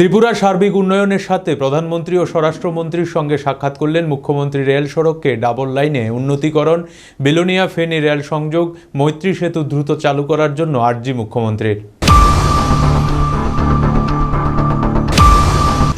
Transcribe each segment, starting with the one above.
ত্রিপুরার সার্বিক উন্নয়নের সাথে প্রধানমন্ত্রী ও স্বরাষ্ট্রমন্ত্রীর সঙ্গে সাক্ষাৎ করলেন মুখ্যমন্ত্রী রেল সড়ককে ডাবল লাইনে উন্নতিকরণ, বেলোনিয়া ফেনী রেল সংযোগ, মৈত্রী সেতু দ্রুত চালু করার জন্য আর্জি মুখ্যমন্ত্রীর।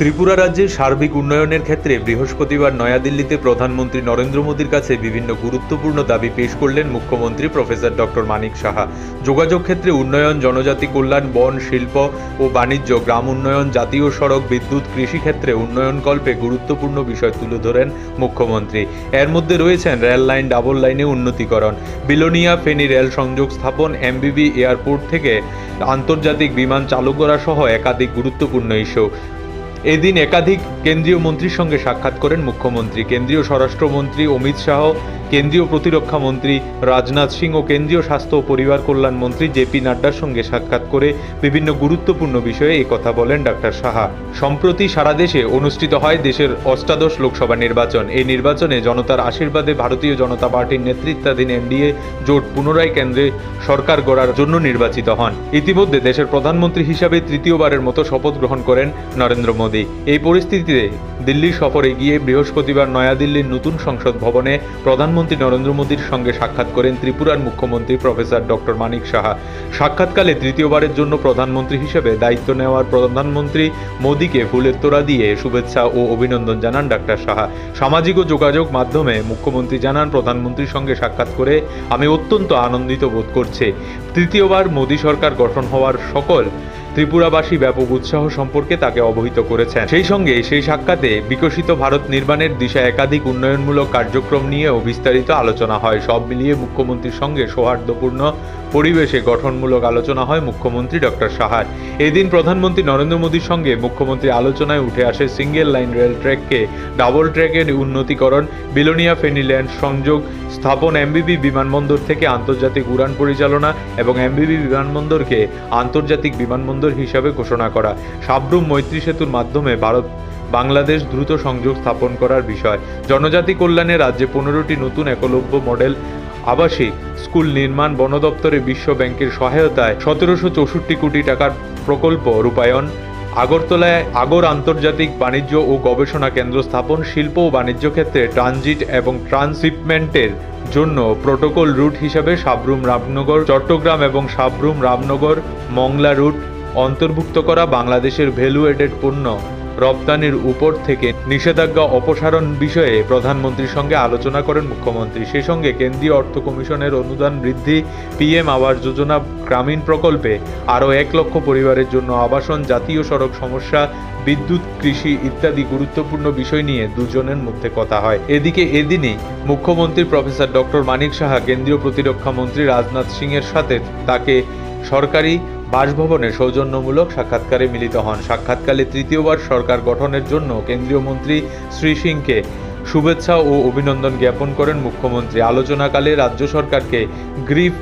ত্রিপুরা রাজ্যের সার্বিক উন্নয়নের ক্ষেত্রে বৃহস্পতিবার নয়াদিল্লিতে প্রধানমন্ত্রী নরেন্দ্র মোদীর কাছে বিভিন্ন গুরুত্বপূর্ণ দাবি পেশ করলেন মুখ্যমন্ত্রী প্রফেসর ডক্টর মানিক সাহা। যোগাযোগ ক্ষেত্রে উন্নয়ন, জনজাতি কল্যাণ, বন, শিল্প ও বাণিজ্য, গ্রাম উন্নয়ন, জাতীয় সড়ক, বিদ্যুৎ কৃষিক্ষেত্রে উন্নয়ন কল্পে গুরুত্বপূর্ণ বিষয় তুলে ধরেন মুখ্যমন্ত্রী। এর মধ্যে রয়েছেন রেল লাইন, ডাবল লাইনে উন্নতিকরণ। বিলোনিয়া ফেনী রেল সংযোগ স্থাপন, এমবিবি এয়ারপোর্ট থেকে আন্তর্জাতিক বিমান চালু করা সহ একাধিক গুরুত্বপূর্ণ ইস্যু। এদিন একাধিক কেন্দ্রীয় মন্ত্রীর সঙ্গে সাক্ষাৎ করেন মুখ্যমন্ত্রী। কেন্দ্রীয় স্বরাষ্ট্রমন্ত্রী অমিত শাহ কেন্দ্রীয় প্রতিরক্ষা মন্ত্রী রাজনাথ সিং ও কেন্দ্রীয় স্বাস্থ্য ও পরিবার কল্যাণ মন্ত্রী জেপি নাড্ডার সঙ্গে সাক্ষাৎ করে বিভিন্ন গুরুত্বপূর্ণ বিষয়ে কথা বলেন ডাক্তার সাহা। সম্প্রতি সারা দেশে অনুষ্ঠিত হয় দেশের অষ্টাদশ লোকসভা নির্বাচন। এই নির্বাচনে জনতার আশীর্বাদে ভারতীয় জনতা পার্টির নেতৃত্বাধীন এনডিএ জোট পুনরায় কেন্দ্রে সরকার গড়ার জন্য নির্বাচিত হন। ইতিমধ্যে দেশের প্রধানমন্ত্রী হিসাবে তৃতীয়বারের মতো শপথ গ্রহণ করেন নরেন্দ্র মোদী। এই পরিস্থিতিতে দিল্লি সফরে গিয়ে বৃহস্পতিবার নয়াদিল্লির নতুন সংসদ ভবনে প্রধানমন্ত্রী নরেন্দ্র মোদীর সঙ্গে সাক্ষাৎ করেন ত্রিপুরার মুখ্যমন্ত্রী প্রফেসর ডক্টর মানিক সাহা। সাক্ষাৎকালে তৃতীয়বারের জন্য প্রধানমন্ত্রী হিসেবে দায়িত্ব নেওয়ার প্রধানমন্ত্রী মোদীকে ফুলের তোড়া দিয়ে শুভেচ্ছা ও অভিনন্দন জানান ডাক্তার সাহা। সামাজিক ও যোগাযোগ মাধ্যমে মুখ্যমন্ত্রী জানান, প্রধানমন্ত্রীর সঙ্গে সাক্ষাৎ করে আমি অত্যন্ত আনন্দিত বোধ করছি। তৃতীয়বার মোদী সরকার গঠন হওয়ার সকল ত্রিপুরাবাসী ব্যাপক উৎসাহ সম্পর্কে তাকে অবহিত করেছেন। সেই সঙ্গে সেই সাক্ষাতে বিকশিত ভারত নির্মাণের দিশা একাধিক উন্নয়নমূলক কার্যক্রম নিয়েও বিস্তারিত আলোচনা হয়। সব মিলিয়ে মুখ্যমন্ত্রীর সঙ্গে সৌহার্দ্যপূর্ণ পরিবেশে গঠনমূলক আলোচনা হয় মুখ্যমন্ত্রী ডক্টর সাহার। এদিন প্রধানমন্ত্রী নরেন্দ্র মোদীর সঙ্গে মুখ্যমন্ত্রী আলোচনায় উঠে আসে সিঙ্গেল লাইন রেল ট্র্যাককে ডাবল ট্র্যাকের উন্নতিকরণ, বিলোনিয়া ফেনিল্যান্ড সংযোগ স্থাপন এমবিবি বিমানবন্দর থেকে আন্তর্জাতিক উড়ান পরিচালনা এবং এমবিবি বিমানবন্দরকে আন্তর্জাতিক বিমানবন্দর হিসাবে ঘোষণা করা। সাবরুম মৈত্রী সেতুর মাধ্যমে ভারত, বাংলাদেশ দ্রুত সংযোগ স্থাপন করার বিষয়। জনজাতি কল্যাণে রাজ্যে পনেরোটি নতুন একলব্য মডেল আবাসিক স্কুল নির্মাণ বন দপ্তরে বিশ্ব ব্যাংকের সহায়তায় সতেরোশো চৌষট্টি কোটি টাকার প্রকল্প রূপায়ণ আগরতলায় আগর আন্তর্জাতিক বাণিজ্য ও গবেষণা কেন্দ্র স্থাপন শিল্প ও বাণিজ্য ক্ষেত্রে ট্রানজিট এবং ট্রান্সশিপমেন্টের জন্য প্রোটোকল রুট হিসাবে সাবরুম রামনগর, চট্টগ্রাম এবং সাবরুম রামনগর, মংলা রুট অন্তর্ভুক্ত করা বাংলাদেশের ভ্যালু এডেড পণ্য। রপ্তানির উপর থেকে নিষেধাজ্ঞা অপসারণ বিষয়ে প্রধানমন্ত্রীর সঙ্গে আলোচনা করেন মুখ্যমন্ত্রী। সেই সঙ্গে কেন্দ্রীয় অর্থ কমিশনের অনুদান বৃদ্ধি, পিএম আবাস যোজনা, গ্রামীণ প্রকল্পে আরও এক লক্ষ পরিবারের জন্য আবাসন, জাতীয় সড়ক সমস্যা, বিদ্যুৎ, কৃষি ইত্যাদি গুরুত্বপূর্ণ বিষয় নিয়ে দুজনের মধ্যে কথা হয়। এদিকে এদিনই মুখ্যমন্ত্রী প্রফেসর ডক্টর মানিক সাহা, কেন্দ্রীয় প্রতিরক্ষা মন্ত্রী রাজনাথ সিংয়ের সাথে তাকে সরকারি বাসভবনে সৌজন্যমূলক সাক্ষাৎকারে মিলিত হন। সাক্ষাৎকালে তৃতীয়বার সরকার গঠনের জন্য কেন্দ্রীয় মন্ত্রী শ্রী সিংকে শুভেচ্ছা ও অভিনন্দন জ্ঞাপন করেন মুখ্যমন্ত্রী। আলোচনাকালে রাজ্য সরকারকে গ্রিফ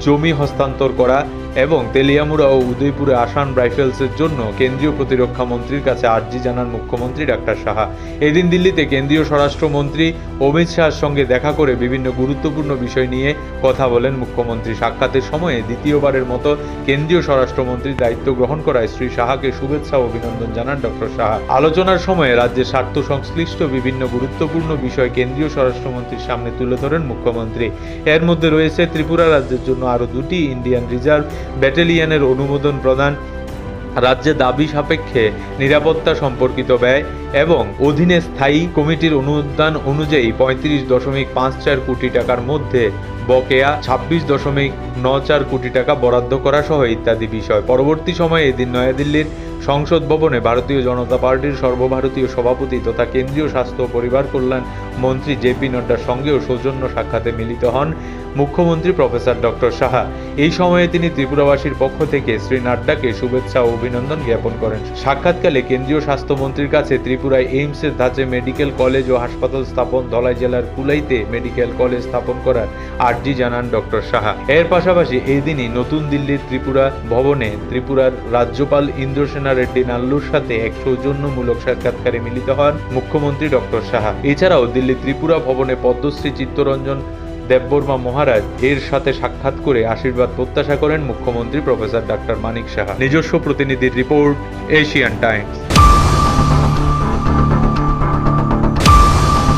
জমি হস্তান্তর করা এবং তেলিয়ামুড়া ও উদয়পুরে আসান রাইফেলসের জন্য কেন্দ্রীয় প্রতিরক্ষা মন্ত্রীর কাছে আর্জি জানান মুখ্যমন্ত্রী ডাক্তার সাহা। এদিন দিল্লিতে কেন্দ্রীয় স্বরাষ্ট্রমন্ত্রী অমিত শাহর সঙ্গে দেখা করে বিভিন্ন গুরুত্বপূর্ণ বিষয় নিয়ে কথা বলেন মুখ্যমন্ত্রী। সাক্ষাতের সময়ে দ্বিতীয়বারের মতো কেন্দ্রীয় স্বরাষ্ট্রমন্ত্রীর দায়িত্ব গ্রহণ করায় শ্রী সাহাকে শুভেচ্ছা ও অভিনন্দন জানান ডক্টর সাহা। আলোচনার সময়ে রাজ্যের স্বার্থ সংশ্লিষ্ট বিভিন্ন গুরুত্বপূর্ণ বিষয় কেন্দ্রীয় স্বরাষ্ট্রমন্ত্রীর সামনে তুলে ধরেন মুখ্যমন্ত্রী। এর মধ্যে রয়েছে ত্রিপুরা রাজ্যের জন্য আরও দুটি ইন্ডিয়ান রিজার্ভ ব্যাটালিয়নের অনুমোদন প্রদান, রাজ্যে দাবি সাপেক্ষে নিরাপত্তা সম্পর্কিত ব্যয় এবং অধীনে স্থায়ী কমিটির অনুদান অনুযায়ী পঁয়ত্রিশ দশমিক পাঁচ চার কোটি টাকার মধ্যে বকেয়া, ছাব্বিশ দশমিক ন চার কোটি টাকা বরাদ্দ করা সহ ইত্যাদি বিষয়। পরবর্তী সময়ে এদিন নয়াদিল্লির সংসদ ভবনে ভারতীয় জনতা পার্টির সর্বভারতীয় সভাপতি তথা কেন্দ্রীয় স্বাস্থ্য পরিবার কল্যাণ মন্ত্রী জেপি নড্ডার সঙ্গেও সৌজন্য সাক্ষাতে মিলিত হন। মুখ্যমন্ত্রী প্রফেসর ডক্টর সাহা। এই সময়ে তিনি ত্রিপুরাবাসীর পক্ষ থেকে শ্রী নাড্ডাকে শুভেচ্ছা ও অভিনন্দন জ্ঞাপন করেন। সাক্ষাৎকালে কেন্দ্রীয় স্বাস্থ্যমন্ত্রীর কাছে ত্রিপুরায় এইমসের ধাঁচে মেডিকেল কলেজ ও হাসপাতাল স্থাপন, ধলাই জেলার কুলাইতে মেডিকেল কলেজ স্থাপন করার আর্জি জানান ডক্টর সাহা। এর পাশাপাশি এই দিনই নতুন দিল্লির ত্রিপুরা ভবনে ত্রিপুরার রাজ্যপাল ইন্দ্রসেনা রেড্ডি নাল্লুর সাথে এক সৌজন্যমূলক সাক্ষাৎকারে মিলিত হন মুখ্যমন্ত্রী ডক্টর সাহা। এছাড়াও দিল্লি ত্রিপুরা ভবনে পদ্মশ্রী চিত্তরঞ্জন দেববর্মা মহারাজ এর সাথে সাক্ষাৎ করে আশীর্বাদ প্রত্যাশা করেন মুখ্যমন্ত্রী প্রফেসর ডাক্তার মানিক সাহা। নিজস্ব প্রতিনিধির রিপোর্ট এশিয়ান টাইমস।